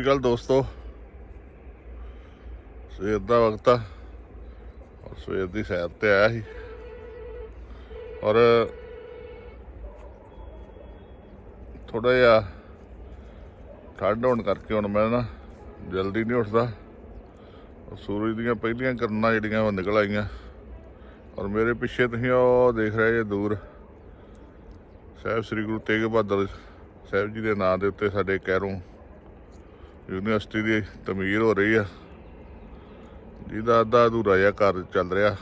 ਸਤਿ ਸ਼੍ਰੀ ਅਕਾਲ ਦੋਸਤੋ। ਸਵੇਰ ਦਾ ਵਕਤ ਆ। ਔਰ ਸਵੇਰ ਦੀ ਸੈਰ ਤੇ ਆਇਆ ਸੀ। ਔਰ ਥੋੜਾ ਜਿਹਾ ਠੰਡ ਹੋਣ ਕਰਕੇ ਹੁਣ ਮੈਂ ਨਾ ਜਲਦੀ ਨਹੀਂ ਉੱਠਦਾ। ਔਰ ਸੂਰਜ ਦੀਆਂ ਪਹਿਲੀਆਂ ਕਿਰਨਾਂ ਜਿਹੜੀਆਂ ਉਹ ਨਿਕਲ ਆਈਆਂ। ਔਰ ਮੇਰੇ ਪਿੱਛੇ ਤੁਸੀਂ ਉਹ ਦੇਖ ਰਹੇ ਜੇ ਦੂਰ। ਸਾਹਿਬ ਸ੍ਰੀ ਗੁਰੂ ਤੇਗ ਬਹਾਦਰ ਸਾਹਿਬ ਜੀ ਦੇ ਨਾਂ ਦੇ ਉੱਤੇ ਸਾਡੇ ਕੈਰੋਂ ਯੂਨੀਵਰਸਿਟੀ ਦੀ ਤਮੀਰ ਹੋ ਰਹੀ ਆ। ਜਿਹਦਾ ਅੱਧਾ ਅਧੂਰਾ ਜਿਹਾ ਘਰ ਚੱਲ ਰਿਹਾ।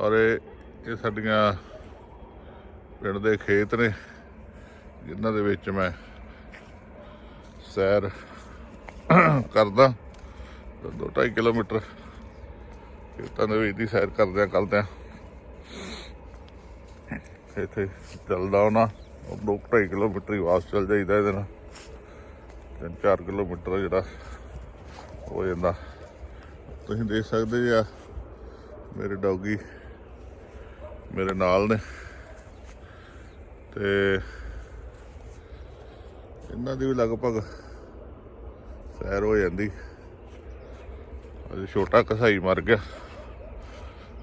ਔਰ ਇਹ ਇਹ ਸਾਡੀਆਂ ਪਿੰਡ ਦੇ ਖੇਤ ਨੇ, ਜਿਨ੍ਹਾਂ ਦੇ ਵਿੱਚ ਮੈਂ ਸੈਰ ਕਰਦਾ। ਤਾਂ ਦੋ ਢਾਈ ਕਿਲੋਮੀਟਰ ਖੇਤਾਂ ਦੇ ਵਿੱਚ ਦੀ ਸੈਰ ਕਰਦਿਆਂ ਕਰਦਿਆਂ ਇੱਥੇ ਚੱਲਦਾ ਹੋਣਾ। ਉਹ ਦੋ ਢਾਈ ਕਿਲੋਮੀਟਰ ਹੀ ਵਾਪਸ ਚੱਲ ਜਾਈਦਾ ਇਹਦੇ ਨਾਲ। ਤਿੰਨ ਚਾਰ ਕਿਲੋਮੀਟਰ ਜਿਹੜਾ ਹੋ ਜਾਂਦਾ। ਤੁਸੀਂ ਦੇਖ ਸਕਦੇ ਜੀ ਆ, ਮੇਰੇ ਡੌਗੀ ਮੇਰੇ ਨਾਲ ਨੇ। ਤੇ ਇਹਨਾਂ ਦੀ ਵੀ ਲਗਭਗ ਸੈਰ ਹੋ ਜਾਂਦੀ। ਅਜੇ ਛੋਟਾ ਕਸਾਈ ਮਰ ਗਿਆ।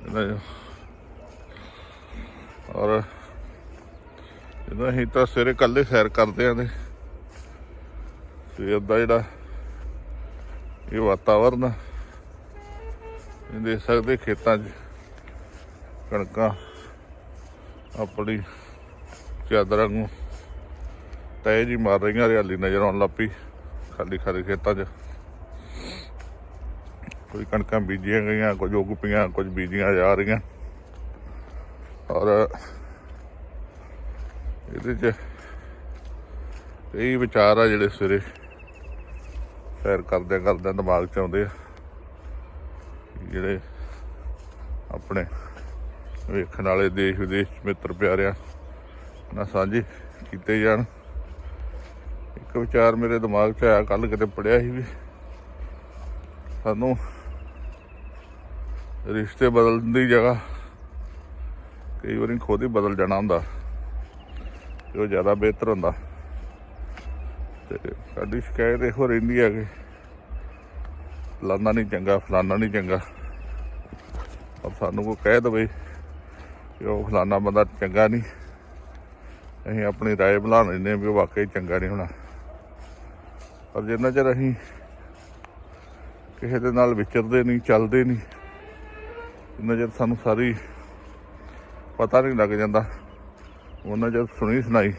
ਇਹਨਾਂ ਦਾ ਔਰ ਇਹਨਾਂ ਅਸੀਂ ਤਾਂ ਸਵੇਰੇ ਕੱਲੇ ਸੈਰ ਕਰਦੇ ਆਂ ਤੇ ਸਵੇਰ ਦਾ ਜਿਹੜਾ ਇਹ ਵਾਤਾਵਰਨ ਇਹ ਦੇਖ ਸਕਦੇ ਖੇਤਾਂ 'ਚ ਕਣਕਾਂ ਆਪਣੀ ਚਾਦਰਾਂ ਨੂੰ ਤੈ ਜੀ ਮਾਰ ਰਹੀਆਂ, ਹਰਿਆਲੀ ਨਜ਼ਰ ਆਉਣ ਲੱਪੀ ਖਾਲੀ ਖਾਲੀ ਖੇਤਾਂ 'ਚ। ਕੋਈ ਕਣਕਾਂ ਬੀਜੀਆਂ ਗਈਆਂ, ਕੁਝ ਉੱਗ ਪਈਆਂ, ਕੁਝ ਬੀਜੀਆਂ ਜਾ ਰਹੀਆਂ। ਔਰ ਇਹਦੇ 'ਚ ਇਹ ਵਿਚਾਰ ਆ ਜਿਹੜੇ ਸਵੇਰੇ ਸੈਰ ਕਰਦਿਆਂ ਕਰਦਿਆਂ ਦਿਮਾਗ 'ਚ ਆਉਂਦੇ ਆ। ਜਿਹੜੇ ਆਪਣੇ ਵੇਖਣ ਵਾਲੇ ਦੇਸ਼ ਵਿਦੇਸ਼ ਮਿੱਤਰ ਪਿਆਰਿਆਂ, ਨਾਲ ਸਾਂਝੇ ਕੀਤੇ ਜਾਣ। ਇੱਕ ਵਿਚਾਰ ਮੇਰੇ ਦਿਮਾਗ 'ਚ ਆਇਆ ਕੱਲ ਕਿਤੇ ਪੜਿਆ ਸੀ ਵੀ ਸਾਨੂੰ ਰਿਸ਼ਤੇ ਬਦਲਣ ਦੀ ਜਗ੍ਹਾ ਕਈ ਵਾਰੀ ਖੁਦ ਹੀ ਬਦਲ ਜਾਣਾ ਹੁੰਦਾ ਉਹ ਜ਼ਿਆਦਾ ਬਿਹਤਰ ਹੁੰਦਾ। ਤੇ ਸਾਡੀ ਸ਼ਿਕਾਇਤ ਇਹੋ ਰਹਿੰਦੀ ਹੈ ਕਿ ਫਲਾਨਾ ਨਹੀਂ ਚੰਗਾ ਫਲਾਨਾ ਨਹੀਂ ਚੰਗਾ ਔਰ ਸਾਨੂੰ ਕੋਈ ਕਹਿ ਦਵੇ ਕਿ ਉਹ ਫਲਾਨਾ ਬੰਦਾ ਚੰਗਾ ਨਹੀਂ ਅਸੀਂ ਆਪਣੀ رائے ਬਣਾ ਲੈਂਦੇ ਹਾਂ ਵੀ ਉਹ ਵਾਕਈ ਚੰਗਾ ਨਹੀਂ ਹੋਣਾ ਪਰ ਜਿੰਨਾ ਚਿਰ ਅਸੀਂ ਕਿਸੇ ਦੇ ਨਾਲ ਵਿਚਰਦੇ ਨਹੀਂ ਚੱਲਦੇ ਨਹੀਂ ਜਿੰਨਾ ਚਿਰ ਸਾਨੂੰ ਸਾਰੀ ਪਤਾ ਨਹੀਂ ਲੱਗ ਜਾਂਦਾ ਉਹਨਾਂ ਚਿਰ ਸੁਣੀ ਸੁਣਾਈ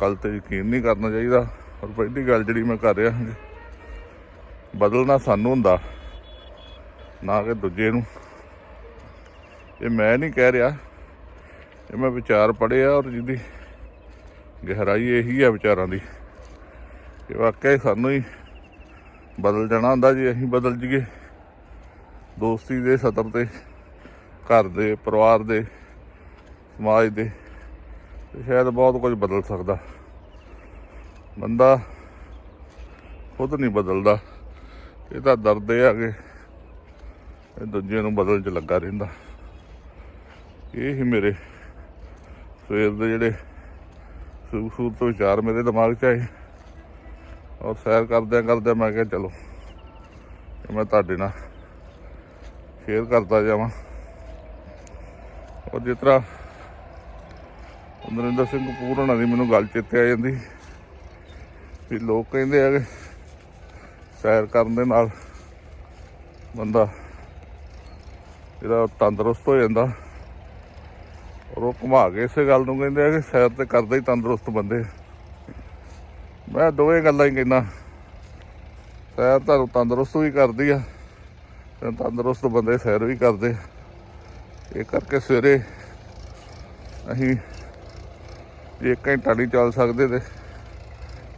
ਗੱਲ ਤੇ ਯਕੀਨ ਨਹੀਂ ਕਰਨਾ ਚਾਹੀਦਾ ਔਰ ਪਹਿਲੀ ਗੱਲ ਜਿਹੜੀ ਮੈਂ ਕਰ ਰਿਹਾ ਹਾਂ ਬਦਲਣਾ ਸਾਨੂੰ ਹੁੰਦਾ, ਨਾ ਕਿ ਦੂਜੇ ਨੂੰ। ਇਹ ਮੈਂ ਨਹੀਂ ਕਹਿ ਰਿਹਾ, ਇਹ ਮੈਂ ਵਿਚਾਰ ਪੜ੍ਹੇ ਔਰ ਜਿਹਦੀ ਗਹਿਰਾਈ ਇਹੀ ਹੈ ਵਿਚਾਰਾਂ ਦੀ, ਕਿ ਵਾਕਿਆ ਸਾਨੂੰ ਹੀ ਬਦਲ ਜਾਣਾ ਹੁੰਦਾ ਜੇ ਅਸੀਂ ਬਦਲ ਜੀਏ ਦੋਸਤੀ ਦੇ ਸਤਰ ਤੇ, ਘਰ ਦੇ, ਪਰਿਵਾਰ ਦੇ, ਸਮਾਜ ਦੇ ਸ਼ਾਇਦ ਬਹੁਤ ਕੁਝ ਬਦਲ ਸਕਦਾ। ਬੰਦਾ ਖੁਦ ਨਹੀਂ ਬਦਲਦਾ। ਇਹ ਤਾਂ ਦਰਦ ਇਹ ਆ ਕਿ ਇਹ ਦੂਜੇ ਨੂੰ ਬਦਲਣ ਚ ਲੱਗਾ ਰਹਿੰਦਾ। ਇਹ ਹੀ ਮੇਰੇ ਸਵੇਰ ਦੇ ਜਿਹੜੇ ਖੂਬਸੂਰਤ ਵਿਚਾਰ ਮੇਰੇ ਦਿਮਾਗ 'ਚ ਆਏ। ਔਰ ਸੈਰ ਕਰਦਿਆਂ ਕਰਦਿਆਂ ਮੈਂ ਕਿਹਾ, ਚਲੋ ਇਹ ਮੈਂ ਤੁਹਾਡੇ ਨਾਲ ਸ਼ੇਅਰ ਕਰਦਾ ਜਾਵਾਂ। ਔਰ ਜਿਸ ਤਰ੍ਹਾਂ ਨਰਿੰਦਰ ਸਿੰਘ ਕਪੂਰ ਹੋਣਾ ਦੀ ਮੈਨੂੰ ਗੱਲ ਚੇਤੇ ਆ ਜਾਂਦੀ। ਵੀ ਲੋਕ ਕਹਿੰਦੇ ਆ ਕਿ ਸੈਰ ਕਰਨ ਦੇ ਨਾਲ ਬੰਦਾ ਜਿਹੜਾ ਤੰਦਰੁਸਤ ਹੋ ਜਾਂਦਾ। ਔਰ ਉਹ ਘੁਮਾ ਕੇ ਇਸੇ ਗੱਲ ਨੂੰ ਕਹਿੰਦੇ ਆ ਕਿ ਸੈਰ ਤੇ ਕਰਦੇ ਹੀ ਤੰਦਰੁਸਤ ਬੰਦੇ। ਮੈਂ ਦੋਵੇਂ ਗੱਲਾਂ ਹੀ ਕਹਿੰਦਾ। ਸੈਰ ਤੁਹਾਨੂੰ ਤੰਦਰੁਸਤ ਵੀ ਕਰਦੀ ਆ ਤੇ ਤੰਦਰੁਸਤ ਬੰਦੇ ਸੈਰ ਵੀ ਕਰਦੇ। ਆ। ਇਹ ਕਰਕੇ ਸਵੇਰੇ ਅਸੀਂ ਜੇ ਇੱਕ ਘੰਟਾ ਨਹੀਂ ਚੱਲ ਸਕਦੇ ਤੇ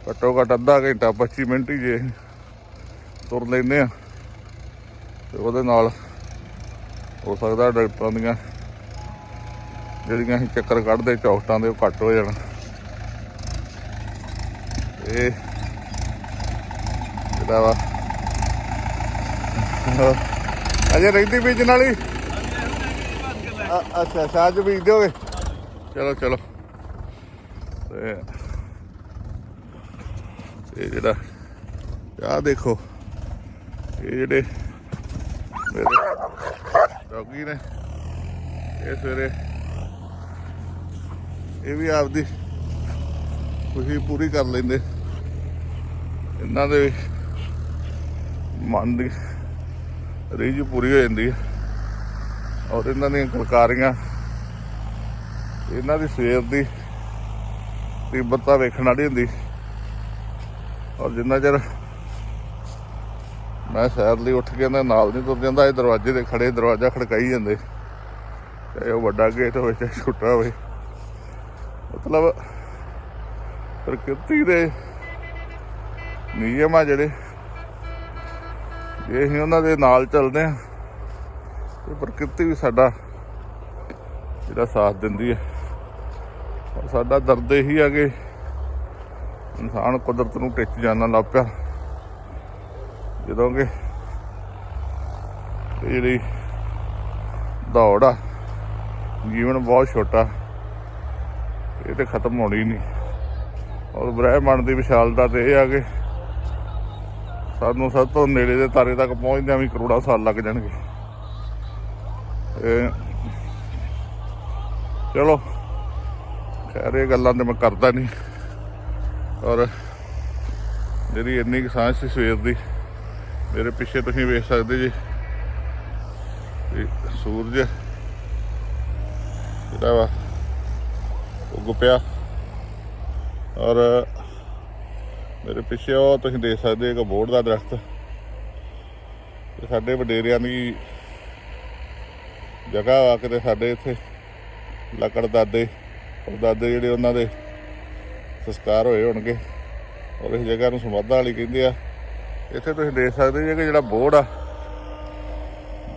ਘੱਟੋ ਘੱਟ ਅੱਧਾ ਘੰਟਾ 25 ਮਿੰਟ ਹੀ ਜੇ ਤੁਰ ਲੈਂਦੇ ਆ। ਤੇ ਉਹਦੇ ਨਾਲ ਹੋ ਸਕਦਾ ਡਾਕਟਰਾਂ ਦੀਆਂ ਜਿਹੜੀਆਂ ਅਸੀਂ ਚੱਕਰ ਕੱਢਦੇ, ਚੌਕਟਾਂ ਦੇ ਉਹ ਘੱਟ ਹੋ ਜਾਣ। ਇਹ ਜਿਹੜਾ ਵਾ, ਅਜੇ ਰਹਿੰਦੀ ਬੀਜਣ ਵਾਲੀ? ਅੱਛਾ ਅੱਛਾ ਅੱਜ ਬੀਜ ਦਿਓਗੇ ਚਲੋ ਚਲੋ। ਤੇ ਇਹ ਜਿਹੜਾ, ਆਹ ਦੇਖੋ, ਇਹ ਜਿਹੜੇ ਮੇਰੇ ਡੌਗੀ ਨੇ, ਇਹ ਸਵੇਰੇ ਇਹ ਵੀ ਆਪਦੀ ਖੁਸ਼ੀ ਪੂਰੀ ਕਰ ਲੈਂਦੇ। ਇਹਨਾਂ ਦੇ ਮਨ ਦੀ ਰੀਝ ਪੂਰੀ ਹੋ ਜਾਂਦੀ ਹੈ ਔਰ ਇਹਨਾਂ ਦੀਆਂ ਕਲਕਾਰੀਆਂ ਇਹਨਾਂ ਦੀ ਸਵੇਰ ਦੀ ਤੀਬਰਤਾ ਵੇਖਣ ਵਾਲੀ ਹੁੰਦੀ। ਔਰ ਜਿੰਨਾ ਚਿਰ ਮੈਂ ਸੈਰ ਲਈ ਉੱਠ ਕੇ ਇਹਨਾਂ ਨਾਲ ਨਹੀਂ ਤੁਰ ਜਾਂਦਾ, ਇਹ ਦਰਵਾਜ਼ੇ ਦੇ ਖੜੇ, ਦਰਵਾਜ਼ਾ ਖੜਕਾਈ ਜਾਂਦੇ। ਚਾਹੇ ਉਹ ਵੱਡਾ ਗੇਟ ਹੋਵੇ, ਚਾਹੇ ਛੋਟਾ ਹੋਵੇ। ਮਤਲਬ ਪ੍ਰਕਿਰਤੀ ਦੇ ਨਿਯਮ ਆ ਜਿਹੜੇ। ਜੇ ਅਸੀਂ ਉਹਨਾਂ ਦੇ ਨਾਲ ਚੱਲਦੇ ਹਾਂ, ਤੇ ਪ੍ਰਕਿਰਤੀ ਵੀ ਸਾਡਾ ਜਿਹੜਾ ਸਾਥ ਦਿੰਦੀ ਹੈ। ਸਾਡਾ ਦਰਦ ਇਹੀ ਆ ਕਿ ਇਨਸਾਨ ਕੁਦਰਤ ਨੂੰ ਟਿੱਚ ਜਾਣਾ ਲੱਗ ਪਿਆ। ਜਦੋਂ ਕਿ ਇਹ ਜਿਹੜੀ ਦੌੜ ਆ, ਜੀਵਨ ਬਹੁਤ ਛੋਟਾ ਇਹ ਤੇ ਖਤਮ ਹੋਣੀ ਨਹੀਂ। ਔਰ ਬ੍ਰਹਿਮੰਡ ਦੀ ਵਿਸ਼ਾਲਤਾ ਤੇ ਇਹ ਆ ਕਿ ਸਾਨੂੰ ਸਭ ਤੋਂ ਨੇੜੇ ਦੇ ਤਾਰੇ ਤੱਕ ਪਹੁੰਚਦਿਆਂ ਵੀ ਕਰੋੜਾਂ ਸਾਲ ਲੱਗ ਜਾਣਗੇ। ਇਹ ਚਲੋ ਖੈਰ, ਇਹ ਗੱਲਾਂ ਤੇ ਮੈਂ ਕਰਦਾ ਨਹੀਂ। ਔਰ ਜਿਹੜੀ ਇੰਨੀ ਕੁ ਸਾਂਝ ਸੀ ਸਵੇਰ ਦੀ, ਮੇਰੇ ਪਿੱਛੇ ਤੁਸੀਂ ਵੇਖ ਸਕਦੇ ਜੀ ਇਹ ਸੂਰਜ ਜਿਹੜਾ ਵਾ, ਉੱਗ ਪਿਆ। ਔਰ ਮੇਰੇ ਪਿੱਛੇ ਉਹ ਤੁਸੀਂ ਦੇਖ ਸਕਦੇ ਇੱਕ ਬੋਰਡ ਦਾ ਦਰਖਤ ਇਹ ਸਾਡੇ ਵਡੇਰਿਆਂ ਦੀ ਜਗ੍ਹਾ ਆ ਕਿਤੇ ਸਾਡੇ ਇੱਥੇ ਲੱਕੜ ਦਾਦੇ ਦਾਦੇ ਜਿਹੜੇ ਉਹਨਾਂ ਦੇ ਸੰਸਕਾਰ ਹੋਏ ਹੋਣਗੇ, ਔਰ ਇਸ ਜਗ੍ਹਾ ਨੂੰ ਸਮਾਧਾ ਵਾਲੀ ਕਹਿੰਦੇ ਆ। ਇੱਥੇ ਤੁਸੀਂ ਦੇਖ ਸਕਦੇ ਜੀ ਕਿ ਜਿਹੜਾ ਬੋਰਡ ਆ,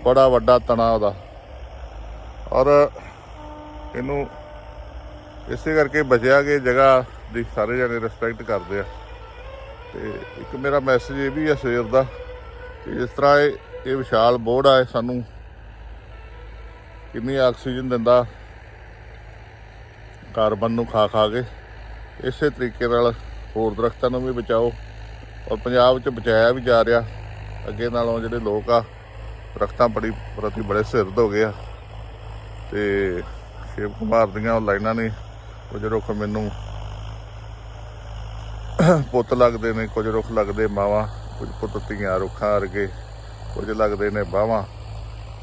ਬੜਾ ਵੱਡਾ ਤਣਾ ਉਹਦਾ। ਔਰ ਇਹਨੂੰ ਇਸੇ ਕਰਕੇ ਬਚਿਆ ਕਿ ਜਗ੍ਹਾ ਦੀ ਸਾਰੇ ਜਣੇ ਰਿਸਪੈਕਟ ਕਰਦੇ ਆ। ਤੇ ਇੱਕ ਮੇਰਾ ਮੈਸੇਜ ਇਹ ਵੀ ਆ ਸਵੇਰ ਦਾ, ਕਿ ਜਿਸ ਤਰ੍ਹਾਂ ਇਹ ਇਹ ਵਿਸ਼ਾਲ ਬੋਰਡ ਆ ਸਾਨੂੰ ਕਿੰਨੀ ਆਕਸੀਜਨ ਦਿੰਦਾ ਕਾਰਬਨ ਨੂੰ ਖਾ ਖਾ ਕੇ ਇਸੇ ਤਰੀਕੇ ਨਾਲ ਹੋਰ ਦਰਖਤਾਂ ਨੂੰ ਵੀ ਬਚਾਓ। ਔਰ ਪੰਜਾਬ 'ਚ ਬਚਾਇਆ ਵੀ ਜਾ ਰਿਹਾ। ਅੱਗੇ ਨਾਲੋਂ ਜਿਹੜੇ ਲੋਕ ਆ, ਦਰਖਤਾਂ ਬੜੀ ਪ੍ਰਤੀ ਬੜੇ ਸਿਰਦ ਹੋ ਗਏ ਆ। ਤੇ ਸ਼ਿਵ ਕੁਮਾਰ ਦੀਆਂ ਉਹ ਲਾਈਨਾਂ ਨੇ, ਕੁਝ ਰੁੱਖ ਮੈਨੂੰ ਪੁੱਤ ਲੱਗਦੇ ਨੇ, ਕੁਝ ਰੁੱਖ ਲੱਗਦੇ ਮਾਵਾਂ ਕੁਝ ਪੁੱਤ ਧੀਆਂ ਰੁੱਖਾਂ ਵਰਗੇ, ਕੁਝ ਲੱਗਦੇ ਨੇ ਬਾਵਾਂ,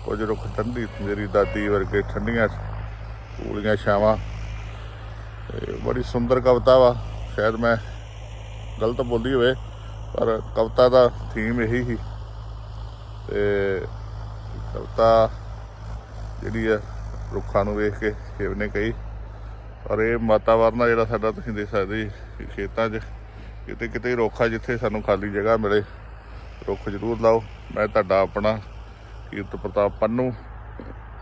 ਕੁਝ ਰੁੱਖ ਠੰਡੀ ਮੇਰੀ ਦਾਦੀ ਵਰਗੇ ਠੰਡੀਆਂ ਕੂਲੀਆਂ ਛਾਵਾਂ। ਤੇ ਬੜੀ ਸੁੰਦਰ ਕਵਿਤਾ ਵਾ। ਸ਼ਾਇਦ ਮੈਂ ਗਲਤ ਬੋਲੀ ਹੋਵੇ, ਪਰ ਕਵਿਤਾ ਦਾ ਥੀਮ ਇਹੀ ਸੀ। ਤੇ ਕਵਿਤਾ ਜਿਹੜੀ ਆ, ਰੁੱਖਾਂ ਨੂੰ ਵੇਖ ਕੇ ਸ਼ਿਵ ਨੇ ਕਹੀ। ਔਰ ਇਹ ਵਾਤਾਵਰਨ ਆ ਜਿਹੜਾ ਸਾਡਾ, ਤੁਸੀਂ ਦੇਖ ਸਕਦੇ ਖੇਤਾਂ 'ਚ ਕਿਤੇ ਕਿਤੇ ਰੁੱਖ ਆ, ਜਿੱਥੇ ਸਾਨੂੰ ਖਾਲੀ ਜਗ੍ਹਾ ਮਿਲੇ। ਰੁੱਖ ਜ਼ਰੂਰ ਲਾਓ। ਮੈਂ ਤੁਹਾਡਾ ਆਪਣਾ ਕੀਰਤ ਪ੍ਰਤਾਪ ਪੰਨੂ।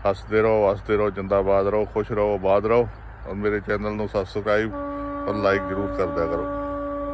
ਹੱਸਦੇ ਰਹੋ ਹੱਸਦੇ ਰਹੋ, ਜਿੰਦਾਬਾਦ ਰਹੋ, ਖੁਸ਼ ਰਹੋ, ਆਬਾਦ ਰਹੋ। ਔਰ ਮੇਰੇ ਚੈਨਲ ਨੂੰ ਸਬਸਕ੍ਰਾਈਬ ਔਰ ਲਾਈਕ ਜ਼ਰੂਰ ਕਰ ਕਰੋ।